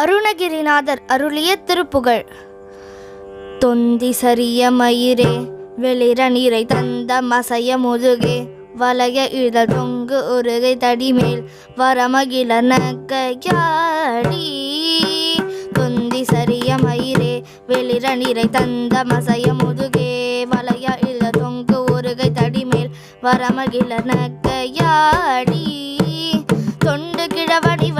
அருணகிரிநாதர் அருளிய திருப்புகழ். தொந்தி சரிய மயிரே வெளிர நீரை தந்த மசைய முதுகே வளைய இதழ் தொங்கு உருகை தடிமேல் வரமகிழ நகையாடி. தொந்தி சரிய மயிரே வெளிர நீரை தந்த மசைய முதுகே வளைய இதழ் தொங்கு உருகை தடிமேல் வரமகிழ நகையாடி. தொண்டு கிழவடி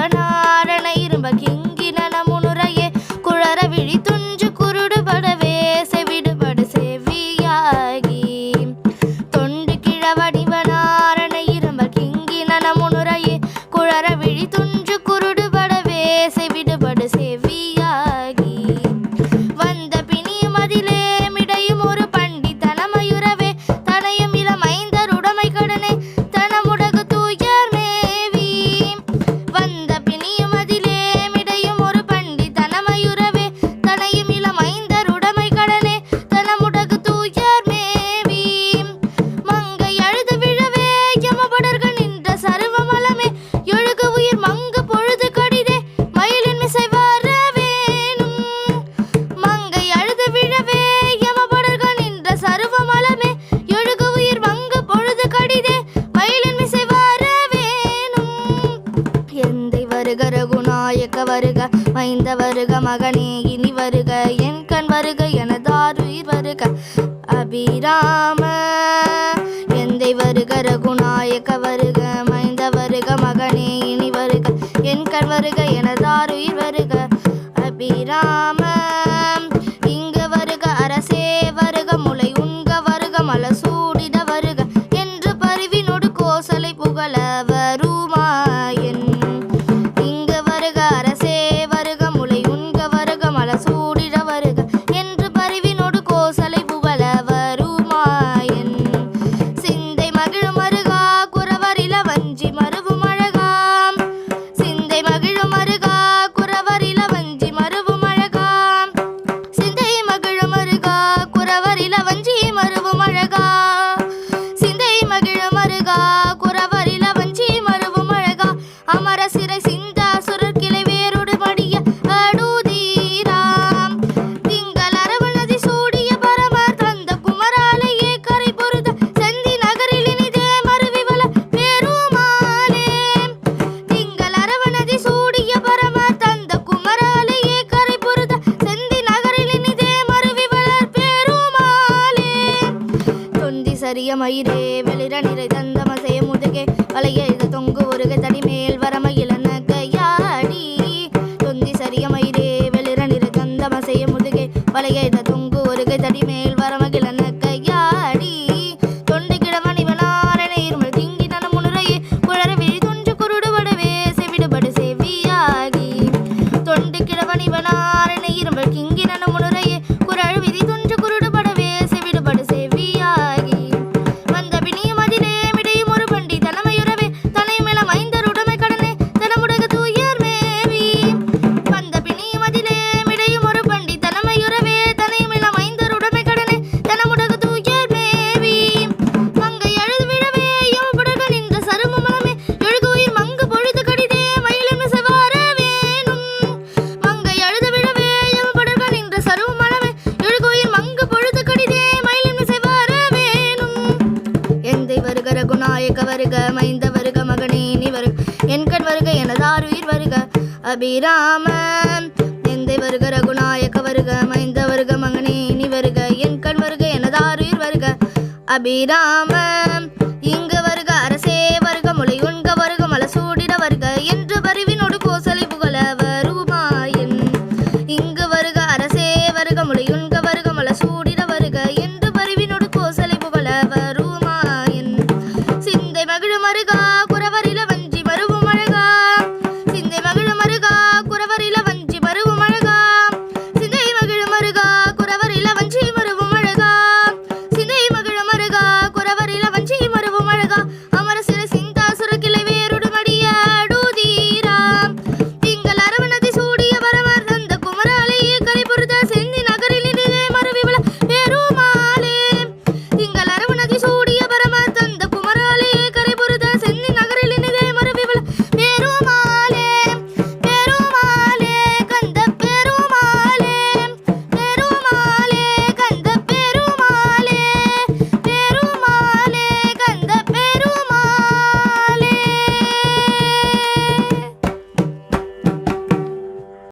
வருக மைந்த வருக மகனே இனி வருக என் கண் வருக எனதார் உயிர் வருக. அபிராம எந்தை வருக ரகுநாயக்க வருக மைந்த வருக மகனே கரியமயிரே வெளிர நிறை தந்த மசைய முதுகே வலைய இது தொங்கு ஒருகை தடிமேல் வரமயிலன கையாடி தொந்தி சரியமயிரே வெளிர நிறை தந்த மசைய முதுகே வலைய இது தொங்கு ஒருகை தடிமேல் வரம மயக்க வருக மைந்த வருக மகனே நீ வருக. என் கண் வருக எனதார் உயிர் வருக. அபிராம எந்தை வருக ரகுநாயக்க வருக மைந்த வருக மகனே நீ வருக. என் கண் வருக எனதார் உயிர் வருக. அபிராம இங்கு வரு மருகா